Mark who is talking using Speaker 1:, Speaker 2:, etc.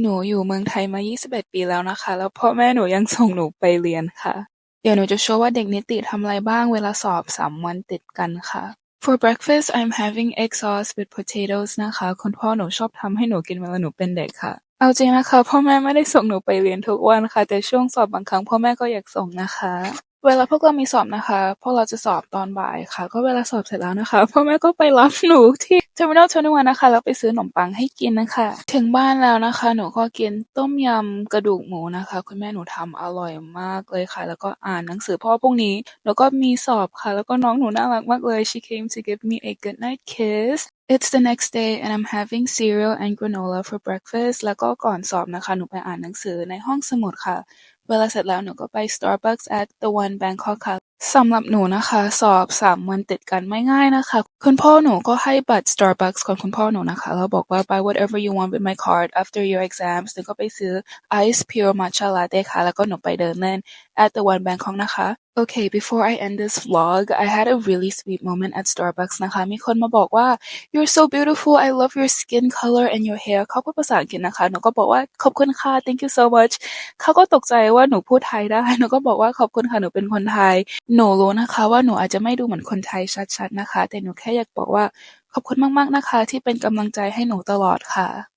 Speaker 1: หนูอยู่เมืองไทยมา21ปีแล้วนะคะ แล้วพ่อแม่หนูยังส่งหนูไปเรียนค่ะ เดี๋ยวหนูจะโชว์ว่าเด็กนิติทำอะไรบ้างเวลาสอบ3วันติดกันค่ะ For breakfast I'm having egg sauce with potatoes นะคะ คุณพ่อหนูชอบทำให้หนูกินเวลาหนูเป็นเด็กค่ะ เอาจริงนะคะ พ่อแม่ไม่ได้ส่งหนูไปเรียนทุกวันค่ะ แต่ช่วงสอบบางครั้งพ่อแม่ก็อยากส่งนะคะ เวลาพวกเรามีสอบนะคะ พวกเราจะสอบตอนบ่ายค่ะ ก็เวลาสอบเสร็จแล้วนะคะ พ่อแม่ก็ไปรับหนูที่ Terminal 21นะคะ แล้วไปซื้อขนมปังให้กินนะคะ ถึงบ้านแล้วนะคะ หนูก็กินต้มยำกระดูกหมูนะคะ คุณแม่หนูทำอร่อยมากเลยค่ะ แล้วก็อ่านหนังสือเพราะว่าพรุ่งนี้หนูก็มีสอบค่ะ แล้วก็น้องหนูน่ารักมากเลย She came to give me a good night kiss It's the next day and I'm having cereal and granola for breakfast แล้วก็ก่อนสอบนะคะ หนูไปอ่านหนังสือในห้องสมุดค่ะ เวลาเสร็จแล้วหนูก็ไป Starbucks at the One Bangkok ค่ะ สำหรับหนูนะคะ สอบ3วันติดกันไม่ง่ายนะคะ คุณพ่อหนูก็ให้บัตร Starbucks ของคุณพ่อหนูนะคะ แล้วบอกว่า buy whatever you want with my card after your exams หนูก็ไปซื้อ ice pure matcha latte ค่ะ แล้วก็หนูไปเดินเล่น at the One Bangkok นะคะ Okay before I end this vlog I had a really sweet moment at Starbucks นะคะ มีคนมาบอกว่า you're so beautiful I love your skin color and your hair เขาพูดภาษาอังกฤษนะคะ หนูก็บอกว่าขอบคุณค่ะ thank you so much เขาก็ตกใจว่าหนูพูดไทยได้ หนูก็บอกว่าขอบคุณค่ะ หนูเป็นคนไทย หนูรู้นะคะว่าหนูอาจจะไม่ดูเหมือนคนไทยชัดๆนะคะ แต่หนูแค่อยากบอกว่าขอบคุณมากๆนะคะ ที่เป็นกำลังใจให้หนูตลอดค่ะ